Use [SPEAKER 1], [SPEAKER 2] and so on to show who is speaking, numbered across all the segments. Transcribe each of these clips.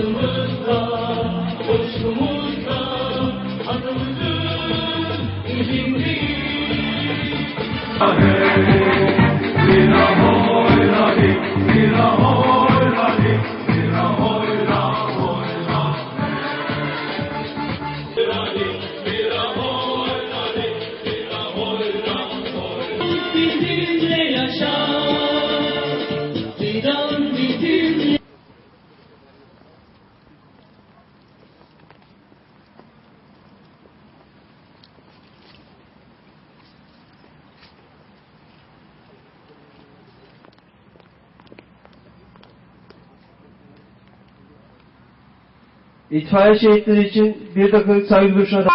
[SPEAKER 1] Sırtımızda, koştumuzda, adımızın izindeyiz. Bizimle yaşa,
[SPEAKER 2] İtfaiye şehitleri için bir dakikalık saygı duruşuna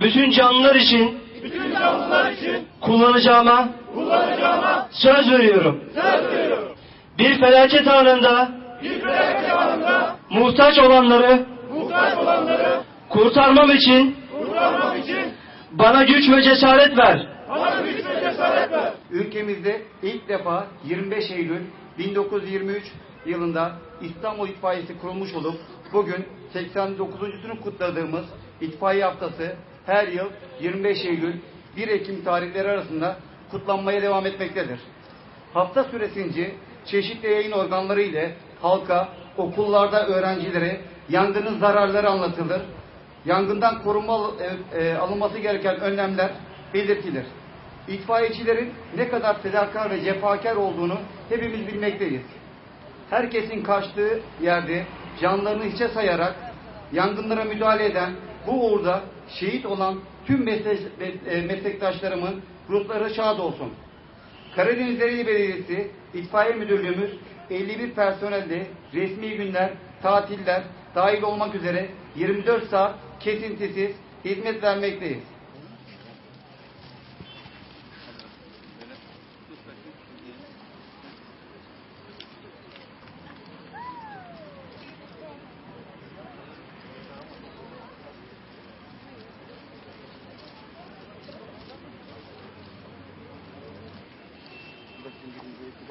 [SPEAKER 2] bütün canlılar için kullanacağıma
[SPEAKER 3] kullanacağıma
[SPEAKER 2] söz veriyorum.
[SPEAKER 3] söz veriyorum.
[SPEAKER 2] Bir felaket anında
[SPEAKER 3] Bir felaket anında
[SPEAKER 2] muhtaç olanları
[SPEAKER 3] muhtaç olanları
[SPEAKER 2] kurtarmam için
[SPEAKER 3] kurtarmak için
[SPEAKER 2] bana güç ve cesaret ver.
[SPEAKER 3] bana güç ve cesaret ver.
[SPEAKER 4] Ülkemizde ilk defa 25 Eylül 1923 yılında İstanbul İtfaiyesi kurulmuş olup bugün 89.sunu kutladığımız İtfaiye Haftası her yıl 25 Eylül 1 Ekim tarihleri arasında kutlanmaya devam etmektedir. Hafta süresince çeşitli yayın organları ile halka, okullarda öğrencilere yangının zararları anlatılır. Yangından korunma e, e, alınması gereken önlemler belirtilir. İtfaiyecilerin ne kadar fedakar ve cefakar olduğunu hepimiz bilmekteyiz. Herkesin kaçtığı yerde canlarını hiçe sayarak yangınlara müdahale eden bu uğurda şehit olan tüm e, meslektaşlarımın ruhları şad olsun. Karadeniz Dereli Belediyesi İtfaiye Müdürlüğümüz 51 personelde resmi günler, tatiller dahil olmak üzere 24 saat kesintisiz hizmet vermekteyiz.